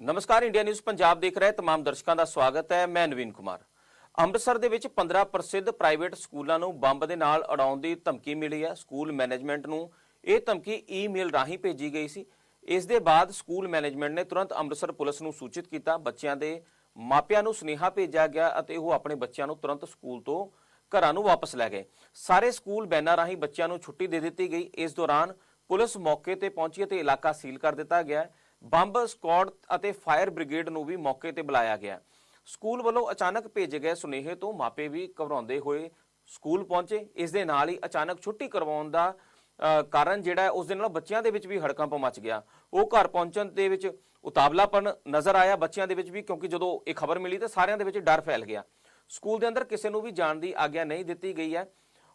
ਨਮਸਕਾਰ, India news Punjab ਦੇਖ ਰਹੇ ਤਮਾਮ ਦਰਸ਼ਕਾਂ ਦਾ ਸਵਾਗਤ ਹੈ। ਮੈਂ ਨਵੀਨ ਕੁਮਾਰ। ਅੰਮ੍ਰਿਤਸਰ ਦੇ ਵਿੱਚ 15 ਪ੍ਰਸਿੱਧ ਪ੍ਰਾਈਵੇਟ ਸਕੂਲਾਂ ਨੂੰ ਬੰਬ ਦੇ ਨਾਲ ਉਡਾਉਣ ਦੀ ਧਮਕੀ ਮਿਲੀ ਹੈ। ਸਕੂਲ ਮੈਨੇਜਮੈਂਟ ਨੂੰ ਇਹ ਧਮਕੀ ਈਮੇਲ ਰਾਹੀਂ ਭੇਜੀ ਗਈ ਸੀ। ਇਸ ਦੇ ਬਾਅਦ ਸਕੂਲ ਮੈਨੇਜਮੈਂਟ ਨੇ ਤੁਰੰਤ ਅੰਮ੍ਰਿਤਸਰ ਪੁਲਿਸ ਨੂੰ ਸੂਚਿਤ ਕੀਤਾ। ਬੱਚਿਆਂ ਦੇ ਮਾਪਿਆਂ ਨੂੰ ਸੁਨੇਹਾ ਭੇਜਿਆ ਗਿਆ ਅਤੇ ਉਹ ਆਪਣੇ ਬੱਚਿਆਂ ਨੂੰ ਤੁਰੰਤ ਸਕੂਲ ਤੋਂ ਘਰਾਂ ਨੂੰ ਵਾਪਸ ਲੈ ਗਏ। ਸਾਰੇ ਸਕੂਲ ਬੈਨਾਂ ਰਾਹੀਂ ਬੱਚਿਆਂ ਨੂੰ ਛੁੱਟੀ ਦੇ ਦਿੱਤੀ ਗਈ। ਇਸ ਦੌਰਾਨ ਪੁਲਿਸ ਮੌਕੇ ਤੇ ਪਹੁੰਚੀ ਅਤੇ ਇਲਾਕਾ ਸੀਲ ਕਰ ਦਿੱਤਾ ਗਿਆ। ਹੈ। ਬੰਬ ਸਕੁਆਡ ਅਤੇ ਫਾਇਰ ਬ੍ਰਿਗੇਡ ਨੂੰ ਵੀ ਮੌਕੇ ਤੇ ਬੁਲਾਇਆ ਗਿਆ। ਸਕੂਲ ਵੱਲੋਂ ਅਚਾਨਕ ਭੇਜੇ ਗਏ ਸੁਨੇਹੇ ਤੋਂ ਮਾਪੇ ਵੀ ਘਬਰਾਉਂਦੇ ਹੋਏ ਸਕੂਲ ਪਹੁੰਚੇ। ਇਸ ਦੇ ਨਾਲ ਹੀ ਅਚਾਨਕ ਛੁੱਟੀ ਕਰਵਾਉਣ ਦਾ ਕਾਰਨ ਜਿਹੜਾ ਉਸ ਦੇ ਨਾਲ ਬੱਚਿਆਂ ਦੇ ਵਿੱਚ ਵੀ ਹੜਕੰਪ ਮਚ ਗਿਆ। ਉਹ ਘਰ ਪਹੁੰਚਣ ਦੇ ਵਿੱਚ ਉਤਾਵਲਾਪਨ ਨਜ਼ਰ ਆਇਆ ਬੱਚਿਆਂ ਦੇ ਵਿੱਚ ਵੀ, ਕਿਉਂਕਿ ਜਦੋਂ ਇਹ ਖਬਰ ਮਿਲੀ ਤਾਂ ਸਾਰਿਆਂ ਦੇ ਵਿੱਚ ਡਰ ਫੈਲ ਗਿਆ। ਸਕੂਲ ਦੇ ਅੰਦਰ ਕਿਸੇ ਨੂੰ ਵੀ ਜਾਣ ਦੀ ਆਗਿਆ ਨਹੀਂ ਦਿੱਤੀ ਗਈ ਹੈ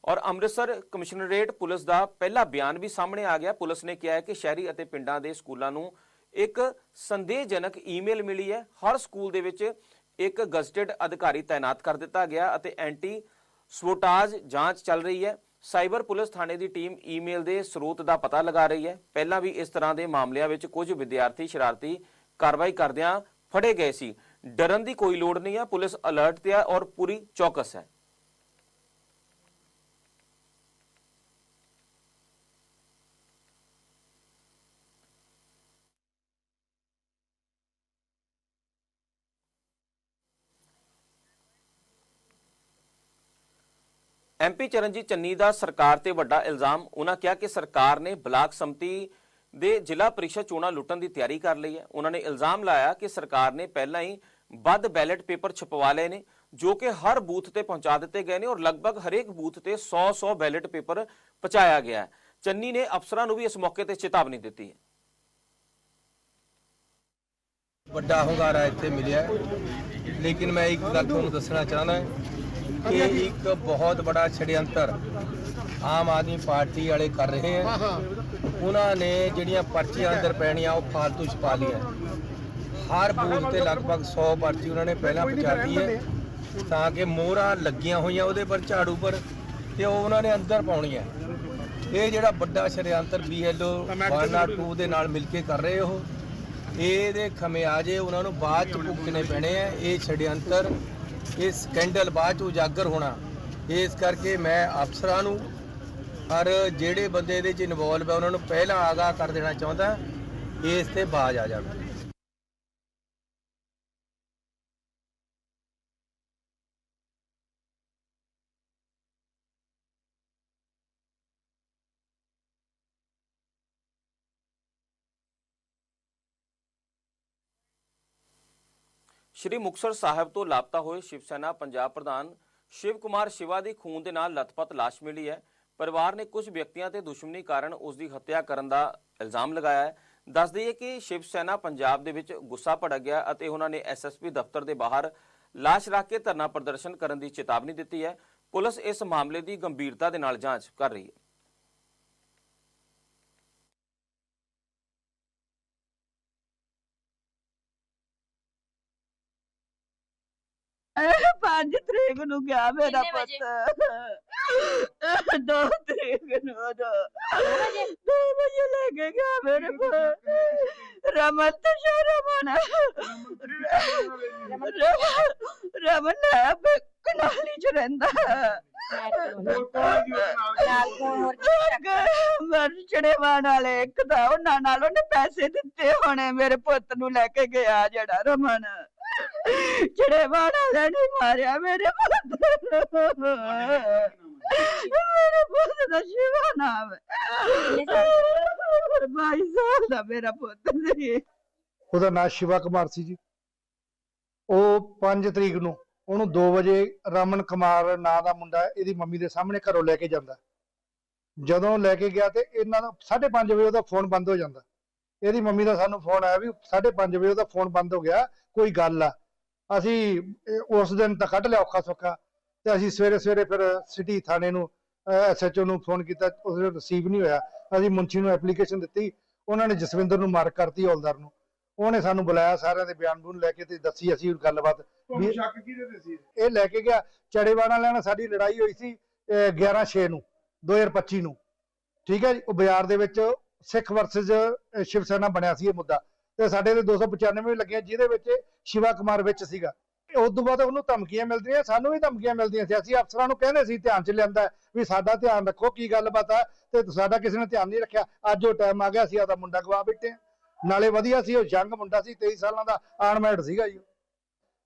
ਔਰ ਅੰਮ੍ਰਿਤਸਰ ਕਮਿਸ਼ਨਰੇਟ ਪੁਲਿਸ ਦਾ ਪਹਿਲਾ ਬਿਆਨ ਵੀ ਸਾਹਮਣੇ ਆ ਗਿਆ। ਪੁਲਿਸ ਨੇ ਕਿਹਾ ਹੈ ਕਿ ਸ਼ਹਿਰੀ ਅਤੇ ਪਿੰਡਾਂ ਦੇ ਸਕੂਲਾਂ ਨੂੰ ਇੱਕ ਸੰਦੇਹਜਨਕ ਈਮੇਲ ਮਿਲੀ ਹੈ। ਹਰ ਸਕੂਲ ਦੇ ਵਿੱਚ ਇੱਕ ਗਜ਼ਟਡ ਅਧਿਕਾਰੀ ਤਾਇਨਾਤ ਕਰ ਦਿੱਤਾ ਗਿਆ ਅਤੇ ਐਂਟੀ ਸਵੋਟਾਜ ਜਾਂਚ ਚੱਲ ਰਹੀ ਹੈ। ਸਾਈਬਰ ਪੁਲਿਸ ਥਾਣੇ ਦੀ ਟੀਮ ਈਮੇਲ ਦੇ ਸਰੋਤ ਦਾ ਪਤਾ ਲਗਾ ਰਹੀ ਹੈ। ਪਹਿਲਾਂ ਵੀ ਇਸ ਤਰ੍ਹਾਂ ਦੇ ਮਾਮਲਿਆਂ ਵਿੱਚ ਕੁਝ ਵਿਦਿਆਰਥੀ ਸ਼ਰਾਰਤੀ ਕਾਰਵਾਈ ਕਰਦਿਆਂ ਫੜੇ ਗਏ ਸੀ। ਡਰਨ ਦੀ ਕੋਈ ਲੋੜ ਨਹੀਂ ਹੈ। ਪੁਲਿਸ ਅਲਰਟ ਤੇ ਹੈ ਔਰ ਪੂਰੀ ਚੌਕਸ ਹੈ। ਐਮਪੀ ਚਰਨਜੀਤ ਚੰਨੀ ਦਾ ਸਰਕਾਰ ਤੇ ਵੱਡਾ ਇਲਜ਼ਾਮ, ਉਹਨਾਂ ਕਿਹਾ ਕਿ ਸਰਕਾਰ ਨੇ ਬਲਾਕ ਸੰਮਤੀ ਦੇ ਜ਼ਿਲ੍ਹਾ ਪਰਿਸ਼ਦ ਚੋਣਾਂ ਲੁੱਟਣ ਦੀ ਤਿਆਰੀ ਕਰ ਲਈ ਹੈ। ਉਹਨਾਂ ਨੇ ਇਲਜ਼ਾਮ ਲਾਇਆ ਕਿ ਸਰਕਾਰ ਨੇ ਪਹਿਲਾਂ ਹੀ ਵੱਧ ਬੈਲਟ ਪੇਪਰ ਛਪਵਾ ਲਏ ਨੇ, ਜੋ ਕਿ ਹਰ ਬੂਥ ਤੇ ਪਹੁੰਚਾ ਦਿੱਤੇ ਗਏ ਨੇ ਔਰ ਲਗਭਗ ਹਰੇਕ ਬੂਥ ਤੇ 100-100 ਬੈਲਟ ਪੇਪਰ ਪਹੁੰਚਾਇਆ ਗਿਆ ਹੈ। ਚੰਨੀ ਨੇ ਅਫਸਰਾਂ ਨੂੰ ਵੀ ਇਸ ਮੌਕੇ ਤੇ ਚੇਤਾਵਨੀ ਦਿੱਤੀ ਹੈ। ਵੱਡਾ ਹੁੰਗਾਰਾ ਇੱਥੇ ਮਿਲਿਆ ਲੇਕਿਨ ਮੈਂ ਇੱਕ ਗੱਲ ਤੁਹਾਨੂੰ ਦੱਸਣਾ ਚਾਹਨਾ ਕਿ ਇੱਕ ਬਹੁਤ ਬੜਾ ਛੜਯੰਤਰ ਆਮ ਆਦਮੀ ਪਾਰਟੀ ਵਾਲੇ ਕਰ ਰਹੇ ਹੈ। ਉਹਨਾਂ ਨੇ ਜਿਹੜੀਆਂ ਪਰਚੀਆਂ ਅੰਦਰ ਪੈਣੀਆਂ ਉਹ ਫਾਲਤੂ ਛਪਾ ਲਈਆਂ। ਹਰ ਬੂਥ ਤੇ ਲਗਭਗ 100 ਪਰਚੀ ਉਹਨਾਂ ਨੇ ਪਹਿਲਾਂ ਪਹੁੰਚਾਤੀ ਹੈ। ਤਾਂ ਕਿ ਮੋਹਰਾਂ ਲੱਗੀਆਂ ਹੋਈਆਂ ਉਹਦੇ ਪਰ ਝਾੜੂ ਪਰ ਤੇ ਉਹ ਉਹਨਾਂ ਨੇ ਅੰਦਰ ਪਾਉਣੀਆਂ ਇਹ ਜਿਹੜਾ ਵੱਡਾ ਸ਼ਰਿਆੰਤਰ ਬੀਐਲਓ 102 ਦੇ ਨਾਲ ਮਿਲ ਕੇ ਕਰ ਰਹੇ ਉਹ। ਇਹਦੇ ਖਮਿਆਜੇ ਉਹਨਾਂ ਨੂੰ ਬਾਅਦ ਚ ਭੁਗਤਣੇ ਪੈਣੇ ਆ ਇਹ ਛੜਯੰਤਰ ਇਹ ਸਕੈਂਡਲ ਬਾਅਦ ਚ ਉਜਾਗਰ ਹੋਣਾ। ਇਸ ਕਰਕੇ ਮੈਂ ਅਫਸਰਾਂ ਨੂੰ ਪਰ ਜਿਹੜੇ ਬੰਦੇ ਇਹਦੇ ਚ ਇਨਵੋਲਵ ਹੈ ਉਹਨਾਂ ਨੂੰ ਪਹਿਲਾਂ ਆਗਾਹ ਕਰ ਦੇਣਾ ਚਾਹੁੰਦਾ, ਇਸ ਤੇ ਬਾਜ਼ ਆ ਜਾਵੇ। ਸ਼੍ਰੀ ਮੁਕਤਸਰ ਸਾਹਿਬ ਤੋਂ ਲਾਪਤਾ ਹੋਏ ਸ਼ਿਵ ਸੈਨਾ ਪੰਜਾਬ ਪ੍ਰਧਾਨ ਸ਼ਿਵ ਕੁਮਾਰ ਸ਼ਿਵਾ ਦੀ ਖੂਨ ਦੇ ਨਾਲ ਲਥਪਥ ਲਾਸ਼ ਮਿਲੀ ਹੈ। ਪਰਿਵਾਰ ਨੇ ਕੁਝ ਵਿਅਕਤੀਆਂ ਤੇ ਦੁਸ਼ਮਣੀ ਕਾਰਨ ਉਸ ਦੀ ਹੱਤਿਆ ਕਰਨ ਦਾ ਇਲਜ਼ਾਮ ਲਗਾਇਆ ਹੈ। ਦੱਸ ਦਈਏ ਕਿ ਸ਼ਿਵ ਸੈਨਾ ਪੰਜਾਬ ਦੇ ਵਿੱਚ ਗੁੱਸਾ ਭੜਕ ਗਿਆ ਅਤੇ ਉਹਨਾਂ ਨੇ ਐਸਐਸਪੀ ਦਫ਼ਤਰ ਦੇ ਬਾਹਰ ਲਾਸ਼ ਰੱਖ ਕੇ ਧਰਨਾ ਪ੍ਰਦਰਸ਼ਨ ਕਰਨ ਦੀ ਚੇਤਾਵਨੀ ਦਿੱਤੀ ਹੈ। ਪੁਲਿਸ ਇਸ ਮਾਮਲੇ ਦੀ ਗੰਭੀਰਤਾ ਦੇ ਨਾਲ ਜਾਂਚ ਕਰ ਰਹੀ ਹੈ। ਪੰਜ ਤਰੀਕ ਨੂੰ ਗਿਆ ਮੇਰਾ ਕਿੰਨੇ ਵਜੇ? ਪੁੱਤ। ਦੋ ਤਰੀਕ ਨੂੰ ਦੋ ਵਜੇ? ਦੋ ਵਜੇ ਲੈ ਕੇ ਗਿਆ ਮੇਰੇ ਪੁੱਤ ਰਮਨ ਤੇ ਸ਼ਰਮਨ ਰਮਨ। ਹੈ ਕਨਾਲੀ ਚ ਰਹਿੰਦਾ। ਮਰ ਚੜੇਵਾਨ ਵਾਲੇ ਇੱਕ ਦਾ ਉਹਨਾਂ ਨਾਲ ਉਹਨੇ ਪੈਸੇ ਦਿੱਤੇ ਹੋਣੇ ਮੇਰੇ ਪੁੱਤ ਨੂੰ ਲੈ ਕੇ ਗਿਆ ਜਿਹੜਾ ਰਮਨ। ਚੜੇਵਾਨ ਵਾਲੇ ਨੇ ਮਾਰਿਆ ਮੇਰੇ ਪੁੱਤ ਨੂੰ। ਮੇਰੇ ਪੁੱਤ ਦਾ ਸ਼ਿਵਾ ਨਾਮ ਹੈ। ਬਾਈ ਸਾਲ ਦਾ ਮੇਰਾ ਪੁੱਤ ਸੀ। ਉਹਦਾ ਨਾਂ ਸ਼ਿਵਾ ਕੁਮਾਰ ਸੀ ਜੀ। ਉਹ 5 ਤਰੀਕ ਨੂੰ ਉਹਨੂੰ 2 ਵਜੇ ਰਮਨ ਕੁਮਾਰ ਨਾਂ ਦਾ ਮੁੰਡਾ ਇਹਦੀ ਮੰਮੀ ਦੇ ਸਾਹਮਣੇ ਘਰੋਂ ਲੈ ਕੇ ਜਾਂਦਾ ਜਦੋਂ ਲੈ ਕੇ ਗਿਆ ਤੇ ਇਹਨਾਂ ਦਾ 5:30 ਵਜੇ ਉਹਦਾ ਫੋਨ ਬੰਦ ਹੋ ਜਾਂਦਾ। ਇਹਦੀ ਮੰਮੀ ਦਾ ਸਾਨੂੰ ਫੋਨ ਆਇਆ ਵੀ 5:30 ਵਜੇ ਉਹਦਾ ਫੋਨ ਬੰਦ ਹੋ ਗਿਆ, ਕੋਈ ਗੱਲ ਆ। ਅਸੀਂ ਉਸ ਦਿਨ ਤਾਂ ਕੱਢ ਲਿਆ ਔਖਾ ਸੌਖਾ ਤੇ ਅਸੀਂ ਸਵੇਰੇ ਸਵੇਰੇ ਫਿਰ ਸਿਟੀ ਥਾਣੇ ਨੂੰ ਐਸਐਚਓ ਨੂੰ ਫੋਨ ਕੀਤਾ ਉਹਦੇ ਰਿਸੀਵ ਨਹੀਂ ਹੋਇਆ। ਅਸੀਂ ਮੁੰਸ਼ੀ ਨੂੰ ਐਪਲੀਕੇਸ਼ਨ ਦਿੱਤੀ, ਉਹਨਾਂ ਨੇ ਜਸਵਿੰਦਰ ਨੂੰ ਮਾਰਕ ਕਰਤੀ ਹੌਲਦਾਰ ਨੂੰ। ਉਹਨੇ ਸਾਨੂੰ ਬੁਲਾਇਆ ਸਾਰਿਆਂ ਦੇ ਬਿਆਨ ਬੂਨ ਲੈ ਕੇ ਤੇ ਦੱਸੀ ਅਸੀਂ ਗੱਲਬਾਤ। ਵੀ ਸ਼ੱਕ ਕਿਹਦੇ ਤੇ ਸੀ? ਇਹ ਲੈ ਕੇ ਗਿਆ। ਚੜੇਵਾਣਾ ਵਾਲਿਆਂ ਨਾਲ ਸਾਡੀ ਲੜਾਈ ਹੋਈ ਸੀ 11 6 ਨੂੰ 2025 ਨੂੰ। ਠੀਕ ਹੈ ਜੀ? ਉਹ ਬਾਜ਼ਾਰ ਦੇ ਵਿੱਚ ਸਿੱਖ ਵਰਸਸ ਸ਼ਿਵ ਸੈਨਾ ਬਣਿਆ ਸੀ ਇਹ ਮੁੱਦਾ। ਤੇ ਸਾਡੇ ਤੇ 295 ਵੀ ਲੱਗੀਆਂ ਜਿਹਦੇ ਵਿੱਚ ਸ਼ਿਵਾ ਕੁਮਾਰ ਵਿੱਚ ਸੀਗਾ। ਉਸ ਤੋਂ ਬਾਅਦ ਉਹਨੂੰ ਧਮਕੀਆਂ ਮਿਲਦੀਆਂ ਸਾਨੂੰ ਵੀ ਧਮਕੀਆਂ ਮਿਲਦੀਆਂ ਸੀ। ਅਸੀਂ ਅਫਸਰਾਂ ਨੂੰ ਕਹਿੰਦੇ ਸੀ ਧਿਆਨ ਚ ਲਿਆਂਦਾ ਵੀ ਸਾਡਾ ਧਿਆਨ ਰੱਖੋ ਕੀ ਗੱਲਬਾਤ ਆ। ਤੇ ਸਾਡਾ ਕਿਸੇ ਨੇ ਧਿਆਨ ਨਹੀਂ ਰੱਖਿਆ। ਅੱਜ ਉਹ ਟਾਈਮ ਆ ਗਿਆ ਸੀ ਆਦਾ ਮੁੰਡਾ ਗਵਾ ਹਾਂ। ਨਾਲੇ ਵਧੀਆ ਸੀ, ਉਹ ਯੰਗ ਮੁੰਡਾ ਸੀ 23 ਸਾਲਾਂ ਦਾ ਅਨਮੈਰਿਡ ਸੀਗਾ ਜੀ।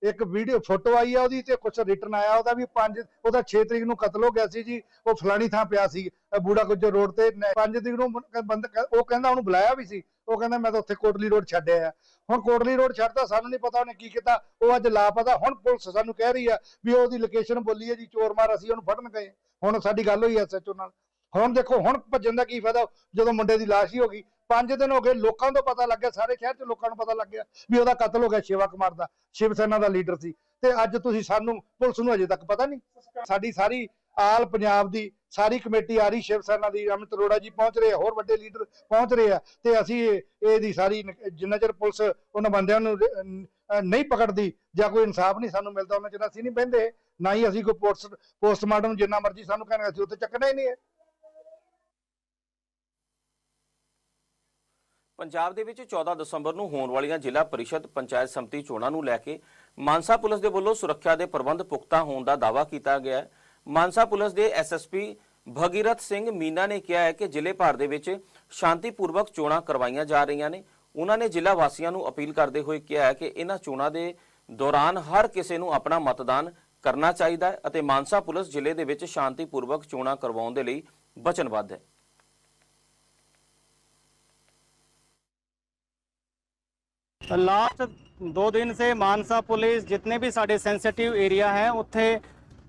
ਇੱਕ ਵੀਡੀਓ, ਫੋਟੋ ਆਈ ਆ ਉਹਦੀ ਤੇ ਕੁਝ ਰਿਟਰਨ ਆਇਆ, ਉਹਦਾ ਵੀ 5 ਉਹਦਾ 6 ਤਰੀਕ ਨੂੰ ਕਤਲ ਹੋ ਗਿਆ ਸੀ ਜੀ, ਉਹ ਫਲਾਣੀ ਥਾਂ ਪਿਆ ਸੀ ਬੂੜਾ ਗੁੱਜਰ ਰੋਡ ਤੇ 5 ਤਰੀਕ ਨੂੰ ਬੰਦ ਉਹ ਕਹਿੰਦਾ ਉਹਨੂੰ ਬੁਲਾਇਆ ਵੀ ਸੀ, ਉਹ ਕਹਿੰਦਾ ਮੈਂ ਤਾਂ ਉੱਥੇ ਕੋਟਲੀ ਰੋਡ ਛੱਡਿਆ ਹੁਣ ਕੋਟਲੀ ਰੋਡ ਛੱਡਦਾ, ਸਾਨੂੰ ਨਹੀਂ ਪਤਾ ਉਹਨੇ ਕੀ ਕੀਤਾ, ਉਹ ਅੱਜ ਲਾਪਤਾ, ਹੁਣ ਪੁਲਿਸ ਸਾਨੂੰ ਕਹਿ ਰਹੀ ਆ ਵੀ ਉਹਦੀ ਲੋਕੇਸ਼ਨ ਬੋਲੀ ਹੈ ਜੀ, ਚੋਰ ਮਾਰ ਅਸੀਂ ਉਹਨੂੰ ਫੜਨ ਗਏ। ਹੁਣ ਸਾਡੀ ਗੱਲ ਹੋਈ ਐਸਐਚਓ ਨਾਲ। ਹੁਣ ਦੇਖੋ, ਹੁਣ ਭੱਜਣ ਦਾ ਕੀ ਫਾਇਦਾ, ਜਦੋਂ ਮੁੰਡੇ ਦੀ ਲਾਸ਼ ਹੀ ਹੋ ਗਈ ਪੰਜ ਦਿਨ ਹੋ ਗਏ ਲੋਕਾਂ ਤੋਂ ਪਤਾ ਲੱਗਿਆ ਸਾਰੇ ਸ਼ਹਿਰ 'ਚ ਲੋਕਾਂ ਨੂੰ ਪਤਾ ਲੱਗ ਗਿਆ ਵੀ ਉਹਦਾ ਕਤਲ ਹੋ ਗਿਆ ਸ਼ਿਵਾ ਕੁਮਾਰ ਦਾ ਸ਼ਿਵ ਸੈਨਾ ਦਾ ਲੀਡਰ ਸੀ। ਤੇ ਅੱਜ ਤੁਸੀਂ ਸਾਨੂੰ ਪੁਲਿਸ ਨੂੰ ਅਜੇ ਤੱਕ ਪਤਾ ਨਹੀਂ? ਸਾਡੀ ਸਾਰੀ ਆਲ ਪੰਜਾਬ ਦੀ ਸਾਰੀ ਕਮੇਟੀ ਆ ਰਹੀ ਸ਼ਿਵ ਸੈਨਾ ਦੀ ਅਮਿਤ ਅਰੋੜਾ ਜੀ ਪਹੁੰਚ ਰਹੇ ਆ, ਹੋਰ ਵੱਡੇ ਲੀਡਰ ਪਹੁੰਚ ਰਹੇ ਆ ਤੇ ਅਸੀਂ ਇਹਦੀ ਸਾਰੀ ਜਿੰਨਾ ਚਿਰ ਪੁਲਿਸ ਉਹਨਾਂ ਬੰਦਿਆਂ ਨੂੰ ਨਹੀਂ ਪਕੜਦੀ ਜਾਂ ਕੋਈ ਇਨਸਾਫ ਨਹੀਂ ਸਾਨੂੰ ਮਿਲਦਾ ਉਹਨਾਂ ਚਿਰ ਅਸੀਂ ਨਹੀਂ ਬਹਿੰਦੇ। ਨਾ ਹੀ ਅਸੀਂ ਕੋਈ ਪੋਸਟਮਾਰਟਮ ਜਿੰਨਾ ਮਰਜ਼ੀ ਸਾਨੂੰ ਕਹਿਣਗੇ ਅਸੀਂ ਉੱਥੇ ਚੱਕਣਾ ਹੀ ਨਹੀਂ ਹੈ। ਪੰਜਾਬ ਦੇ ਵਿੱਚ 14 ਦਸੰਬਰ ਨੂੰ ਹੋਣ ਵਾਲੀਆਂ ਜ਼ਿਲ੍ਹਾ ਪਰਿਸ਼ਦ ਪੰਚਾਇਤ ਸਮਿਤੀ ਚੋਣਾਂ ਨੂੰ ਲੈ ਕੇ ਮਾਨਸਾ ਪੁਲਿਸ ਦੇ ਵੱਲੋਂ ਸੁਰੱਖਿਆ ਦੇ ਪ੍ਰਬੰਧ ਪੁਖਤਾ ਹੋਣ ਦਾ ਦਾਅਵਾ ਕੀਤਾ ਗਿਆ ਹੈ। ਮਾਨਸਾ ਪੁਲਿਸ ਦੇ ਐਸਐਸਪੀ ਭਗੀਰਥ ਸਿੰਘ ਮੀਨਾ ਨੇ ਕਿਹਾ ਹੈ ਕਿ ਜ਼ਿਲ੍ਹੇ ਭਰ ਦੇ ਵਿੱਚ ਸ਼ਾਂਤੀਪੂਰਵਕ ਚੋਣਾਂ ਕਰਵਾਈਆਂ ਜਾ ਰਹੀਆਂ ਨੇ। ਉਹਨਾਂ ਨੇ ਜ਼ਿਲ੍ਹਾ ਵਾਸੀਆਂ ਨੂੰ ਅਪੀਲ ਕਰਦੇ ਹੋਏ ਕਿਹਾ ਹੈ ਕਿ ਇਹਨਾਂ ਚੋਣਾਂ ਦੇ ਦੌਰਾਨ ਹਰ ਕਿਸੇ ਨੂੰ ਆਪਣਾ ਮਤਦਾਨ ਕਰਨਾ ਚਾਹੀਦਾ ਹੈ ਅਤੇ ਮਾਨਸਾ ਪੁਲਿਸ ਜ਼ਿਲ੍ਹੇ ਦੇ ਵਿੱਚ ਸ਼ਾਂਤੀਪੂਰਵਕ ਚੋਣਾਂ ਕਰਵਾਉਣ ਦੇ ਲਈ ਵਚਨਬੱਧ ਹੈ। ਲਾਸਟ ਦੋ ਦਿਨ ਸੇ ਮਾਨਸਾ ਪੁਲਿਸ ਜਿਤਨੇ ਵੀ ਸਾਡੇ ਸੈਂਸਿਟਿਵ ਏਰੀਆ ਹੈ, ਉੱਥੇ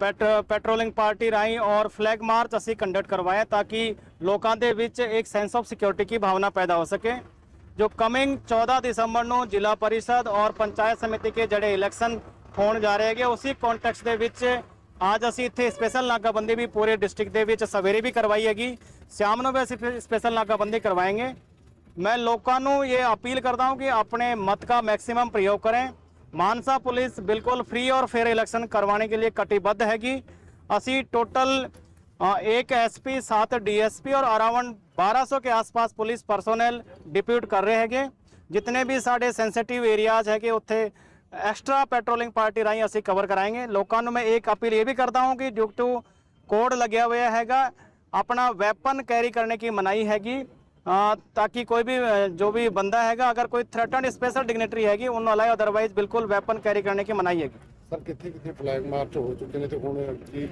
ਪੈਟ ਪੈਟਰੋਲਿੰਗ ਪਾਰਟੀ ਰਾਹੀਂ ਔਰ ਫਲੈਗ ਮਾਰਚ ਅਸੀਂ ਕੰਡਕਟ ਕਰਵਾਇਆ ਤਾਂ ਕਿ ਲੋਕਾਂ ਦੇ ਵਿੱਚ ਇੱਕ ਸੈਂਸ ਆਫ ਸਿਕਿਉਰਿਟੀ ਕੀ ਭਾਵਨਾ ਪੈਦਾ ਹੋ ਸਕੇ, ਜੋ ਕਮਿੰਗ 14 ਦਸੰਬਰ ਨੂੰ ਜ਼ਿਲ੍ਹਾ ਪਰਿਸ਼ਦ ਔਰ ਪੰਚਾਇਤ ਸਮਿਤੀ ਕੇ ਜਿਹੜੇ ਇਲੈਕਸ਼ਨ ਹੋਣ ਜਾ ਰਹੇ ਹੈਗੇ, ਉਸੇ ਕੰਟੈਕਸਟ ਦੇ ਵਿੱਚ ਅੱਜ ਅਸੀਂ ਇੱਥੇ ਸਪੈਸ਼ਲ ਨਾਕਾਬੰਦੀ ਵੀ ਪੂਰੇ ਡਿਸਟ੍ਰਿਕਟ ਦੇ ਵਿੱਚ ਸਵੇਰੇ ਵੀ ਕਰਵਾਈ ਹੈਗੀ, ਸ਼ਾਮ ਨੂੰ ਵੀ ਅਸੀਂ ਫਿਰ ਸਪੈਸ਼ਲ ਨਾਕਾਬੰਦੀ ਕਰਵਾਏਗੇ। मैं लोगों ये अपील करता हूँ कि अपने मत का मैक्सीम प्रयोग करें। मानसा पुलिस बिल्कुल फ्री और फेयर इलेक्शन करवाने के लिए कटिबद्ध हैगी। असी टोटल एक एसपी, सात डीएसपी और अराउंड 1200 के आसपास पुलिस परसोनल डिप्यूट कर रहे हैं जितने भी साढ़े सेंसिटिव एरियाज़ है कि उत्थे एक्स्ट्रा पेट्रोलिंग पार्टी राही असी कवर कराएँगे। लोगों मैं एक अपील ये भी करता हूँ कि ड्यू टू कोड लग्या हुआ हैगा, अपना वैपन कैरी करने की मनाही हैगी। ਕੋਈ ਵੀ ਅ, ਜੋ ਵੀ ਬੰਦਾ ਹੈਗਾ ਅਗਰ ਕੋਈ ਥ੍ਰੈਟਨ ਸਪੈਸ਼ਲ ਡਿਗਨਿਟਰੀ ਹੈਗੀ ਉਹਨੂੰ ਅਲਾਈ ਅਦਰਵਾਈਜ਼ ਬਿਲਕੁਲ ਵੈਪਨ ਕੈਰੀ ਕਰਨੇ ਕੀ ਮਨਾਹੀ ਹੈਗੀ। ਸਰ ਕਿੱਥੇ ਕਿੱਥੇ ਫਲੈਗ ਮਾਰਚ ਹੋ ਚੁੱਕੇ ਨੇ ਤੇ ਹੁਣ ਕੀ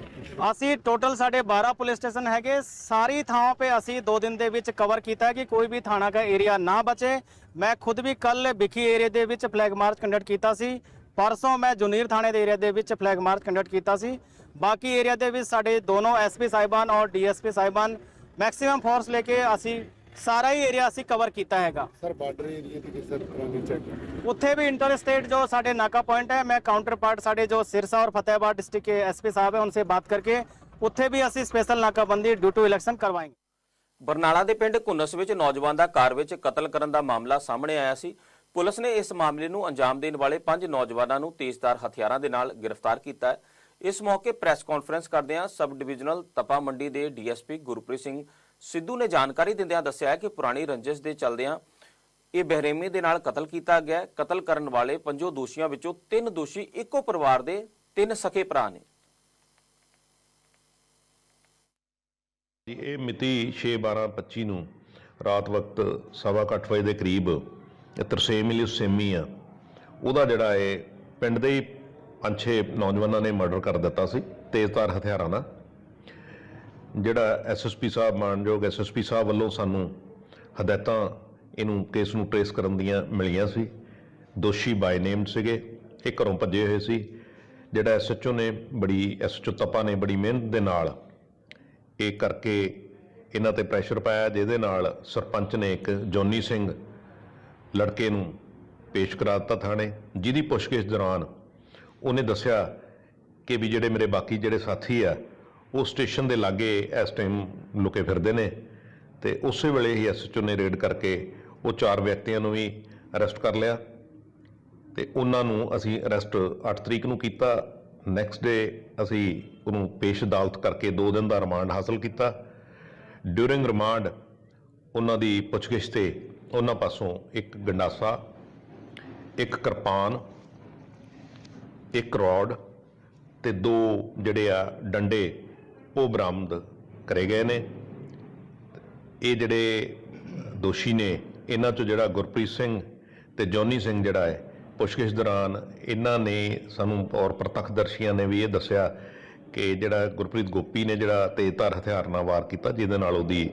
ਅਸੀਂ ਟੋਟਲ ਸਾਡੇ 12 ਪੁਲਿਸ ਸਟੇਸ਼ਨ ਹੈਗੇ ਸਾਰੀ ਥਾਵਾਂ पे ਅਸੀਂ 2 ਦਿਨ ਦੇ ਵਿੱਚ ਕਵਰ ਕੀਤਾ ਹੈ ਕਿ ਕੋਈ ਵੀ ਥਾਣਾ ਦਾ ਏਰੀਆ ਨਾ ਬਚੇ। ਮੈਂ ਖੁਦ ਵੀ ਕੱਲ ਬਿਖੀ ਏਰੀਆ ਦੇ ਵਿੱਚ ਫਲੈਗ ਮਾਰਚ ਕੰਡਕਟ ਕੀਤਾ ਸੀ। ਪਰਸੋਂ ਮੈਂ ਜੁਨੀਰ ਥਾਣੇ ਦੇ ਏਰੀਆ ਦੇ ਵਿੱਚ ਫਲੈਗ ਮਾਰਚ ਕੰਡਕਟ ਕੀਤਾ ਸੀ। ਬਾਕੀ ਏਰੀਆ ਦੇ ਵਿੱਚ ਸਾਡੇ ਦੋਨੋਂ ਐਸਪੀ ਸਾਹਿਬਾਨ ਔਰ ਡੀਐਸਪੀ ਸਾਹਿਬਾਨ ਮੈਕਸਿਮਮ ਫੋਰਸ ਲੈ ਕੇ ਅਸੀਂ ਸਾਰਾ ਹੀ ਏਰੀਆ ਅਸੀਂ ਕਵਰ ਕੀਤਾ ਹੈਗਾ। ਸਰ ਬਾਰਡਰ ਏਰੀਆ ਤੇ ਕਿਸ ਤਰ੍ਹਾਂ ਚੈੱਕ ਉੱਥੇ ਵੀ ਇੰਟਰ ਸਟੇਟ ਜੋ ਸਾਡੇ ਨਾਕਾ ਪੁਆਇੰਟ ਹੈ ਮੈਂ ਕਾਊਂਟਰ ਪਾਰਟ ਸਾਡੇ ਜੋ ਸਿਰਸਾ ਔਰ ਫਤਿਹਾਬਾਦ ਡਿਸਟ੍ਰਿक्ट के एसपी साहब है उनसे बात करके ਉੱਥੇ ਵੀ ਅਸੀਂ ਸਪੈਸ਼ਲ ਨਾਕਾਬੰਦੀ ਡਿਊ ਟੂ ਇਲੈਕਸ਼ਨ ਕਰਵਾएंगे ਬਰਨਾਲਾ ਦੇ ਪਿੰਡ ਘੁੰਨਸ ਵਿੱਚ ਨੌਜਵਾਨ ਦਾ ਕਾਰ ਵਿੱਚ ਕਤਲ ਕਰਨ ਦਾ ਮਾਮਲਾ ਸਾਹਮਣੇ ਆਇਆ ਸੀ। ਪੁਲਿਸ ਨੇ ਇਸ ਮਾਮਲੇ ਨੂੰ ਅੰਜਾਮ ਦੇਣ ਵਾਲੇ ਪੰਜ ਨੌਜਵਾਨਾਂ ਨੂੰ ਤੇਜ਼ਧਾਰ ਹਥਿਆਰਾਂ ਦੇ ਨਾਲ ਗ੍ਰਿਫਤਾਰ ਕੀਤਾ ਹੈ। ਇਸ ਮੌਕੇ ਪ੍ਰੈਸ ਕਾਨਫਰੰਸ ਕਰਦਿਆਂ ਸਬ ਡਿਵੀਜ਼ਨਲ ਤਪਾ ਮੰਡੀ ਦੇ ਡੀਐਸਪੀ ਗੁਰਪ੍ਰੀਤ ਸਿੰਘ ਸਿੱਧੂ ਨੇ ਜਾਣਕਾਰੀ ਦਿੰਦਿਆਂ ਦੱਸਿਆ ਕਿ ਪੁਰਾਣੀ ਰੰਜਿਸ਼ ਦੇ ਚੱਲਦਿਆਂ ਇਹ ਬਹਿਰੇਮੀ ਦੇ ਨਾਲ ਕਤਲ ਕੀਤਾ ਗਿਆ ਕਤਲ ਕਰਨ ਵਾਲੇ ਪੰਜੋ ਦੋਸ਼ੀਆਂ ਵਿੱਚੋਂ ਤਿੰਨ ਦੋਸ਼ੀ ਇੱਕੋ ਪਰਿਵਾਰ ਦੇ, ਤਿੰਨ ਸਕੇ ਭਰਾ ਨੇ। ਜੀ, ਇਹ ਮਿਤੀ 6/12/25 ਨੂੰ ਰਾਤ ਵਕਤ ਸਵਾ ਕੁ ਅੱਠ ਵਜੇ ਦੇ ਕਰੀਬ ਇਹ ਤਰਸੇਮ ਮਿਲੀ ਸੇਮੀ ਆ। ਉਹਦਾ ਜਿਹੜਾ ਹੈ ਪਿੰਡ ਦੇ ਹੀ ਪੰਜ ਛੇ ਨੌਜਵਾਨਾਂ ਨੇ ਮਰਡਰ ਕਰ ਦਿੱਤਾ ਸੀ, ਤੇਜ਼ਧਾਰ ਹਥਿਆਰਾਂ ਨਾਲ ਜਿਹੜਾ ਐਸਐਸਪੀ ਸਾਹਿਬ, ਮਾਨਯੋਗ ਐਸਐਸਪੀ ਸਾਹਿਬ ਵੱਲੋਂ ਸਾਨੂੰ ਹਦਾਇਤਾਂ ਇਹਨੂੰ ਕੇਸ ਨੂੰ ਟ੍ਰੇਸ ਕਰਨ ਦੀਆਂ ਮਿਲੀਆਂ ਸੀ। ਦੋਸ਼ੀ ਬਾਈ ਨੇਮ ਸੀਗੇ, ਇਹ ਘਰੋਂ ਭੱਜੇ ਹੋਏ ਸੀ। ਜਿਹੜਾ ਐਸਐਚਓ ਨੇ ਬੜੀ ਐਸਐਚਓ ਤਪਾ ਨੇ ਬੜੀ ਮਿਹਨਤ ਦੇ ਨਾਲ ਇਹ ਕਰਕੇ ਇਹਨਾਂ ਤੇ ਪ੍ਰੈਸ਼ਰ ਪਾਇਆ, ਜਿਹਦੇ ਨਾਲ ਸਰਪੰਚ ਨੇ ਇੱਕ ਜੋਨੀ ਸਿੰਘ ਲੜਕੇ ਨੂੰ ਪੇਸ਼ ਕਰਾ ਦਿੱਤਾ ਥਾਣੇ। ਜਿਹਦੀ ਪੁੱਛਗਿੱਛ ਦੌਰਾਨ ਉਹਨੇ ਦੱਸਿਆ ਕਿ ਵੀ ਜਿਹੜੇ ਮੇਰੇ ਬਾਕੀ ਜਿਹੜੇ ਸਾਥੀ ਆ ਉਹ ਸਟੇਸ਼ਨ ਦੇ ਲਾਗੇ ਇਸ ਟਾਈਮ ਲੁਕੇ ਫਿਰਦੇ ਨੇ ਤੇ ਉਸੇ ਵੇਲੇ ਹੀ ਐਸਐਚਓ ਨੇ ਰੇਡ ਕਰਕੇ ਉਹ ਚਾਰ ਵਿਅਕਤੀਆਂ ਨੂੰ ਵੀ ਅਰੈਸਟ ਕਰ ਲਿਆ ਤੇ ਉਹਨਾਂ ਨੂੰ ਅਸੀਂ ਅਰੈਸਟ 8 ਤਰੀਕ ਨੂੰ ਕੀਤਾ। ਨੈਕਸਟ ਡੇ ਅਸੀਂ ਉਹਨੂੰ ਪੇਸ਼ ਅਦਾਲਤ ਕਰਕੇ 2 ਦਿਨ ਦਾ ਰਿਮਾਂਡ ਹਾਸਲ ਕੀਤਾ। ਡਿਊਰਿੰਗ ਰਿਮਾਂਡ ਉਹਨਾਂ ਦੀ ਪੁੱਛਗਿੱਛ ਤੇ ਉਹਨਾਂ ਪਾਸੋਂ ਇੱਕ ਗੰਡਾਸਾ, ਇੱਕ ਕਿਰਪਾਨ, ਇੱਕ ਰੋਡ ਤੇ ਦੋ ਜਿਹੜੇ ਆ ਡੰਡੇ ਉਹ ਬਰਾਮਦ ਕਰੇ ਗਏ ਨੇ। ਇਹ ਜਿਹੜੇ ਦੋਸ਼ੀ ਨੇ, ਇਹਨਾਂ ਚੋਂ ਜਿਹੜਾ ਗੁਰਪ੍ਰੀਤ ਸਿੰਘ ਤੇ ਜੋਨੀ ਸਿੰਘ ਜਿਹੜਾ ਹੈ, ਪੁੱਛਗਿੱਛ ਦੌਰਾਨ ਇਹਨਾਂ ਨੇ ਸਾਨੂੰ ਔਰ ਪ੍ਰਤੱਖਦਰਸ਼ੀਆਂ ਨੇ ਵੀ ਇਹ ਦੱਸਿਆ ਕਿ ਜਿਹੜਾ ਗੁਰਪ੍ਰੀਤ ਗੋਪੀ ਨੇ ਜਿਹੜਾ ਤੇਜ਼ਧਾਰ ਹਥਿਆਰ ਨਾਲ ਵਾਰ ਕੀਤਾ, ਜਿਹਦੇ ਨਾਲ ਉਹਦੀ